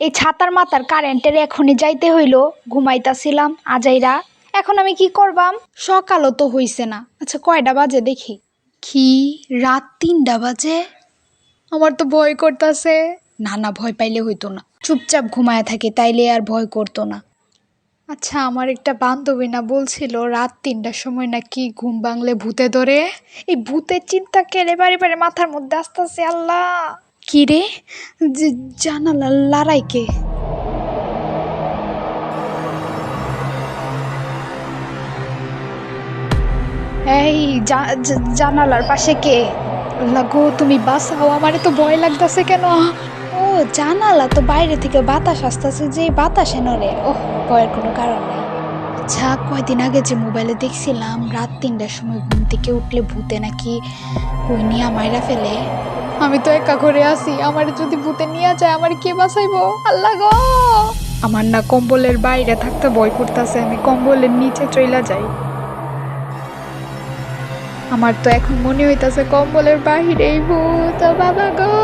এই ছাতার মাথার কারেন্টের এখনই যাইতে হইল, ঘুমাইতাছিলাম। আজাইরা, এখন আমি কি করবাম? সকালও তো হইছে না। আচ্ছা কয়টা বাজে দেখি? কি? রাত তিনটা বাজে? আমার তো ভয় করতেছে। না না, ভয় পাইলে হইতো না। চুপচাপ ঘুমায় থাকে, তাইলে আর ভয় করতো না। আচ্ছা আমার একটা বান্ধবী না বলছিল, রাত তিনটার সময় নাকি ঘুম ভাঙলে ভূতে ধরে? এই ভূতের চিন্তা কেড়ে বাড়ি বাড়ি মাথার মধ্যে আসতেছে, আল্লাহ! কি রে জ- জানালা লড়াইকে এই জানালার পাশে কে? লাগো, তুমি বাসাও আমারে তো ভয় লাগতেছে কেন? ও, জানালা তো বাইরে থেকে বাতাস আসতেছে যে বাতাসে নড়ে। ওহ, ভয়ের কোনো কারণ নেই। আচ্ছা কয়দিন আগে যে মোবাইলে দেখছিলাম, রাত তিনটার সময় ঘুম থেকে উঠলে ভূতে নাকি কই নিয়ে মাইরা ফেলে। আমি তো একা ঘরে আসি আমার যদি ভূতে নিয়ে যায়, আমার কে বাঁচাইবো? আল্লাহ গো! আমার না কম্বলের বাইরে থাকতে ভয় করতেছে, আমি কম্বলের নিচে চইলা যাই। আমার তো এখন মনে হইতাছে কম্বলের বাহিরেই ভূত, বাবা গো!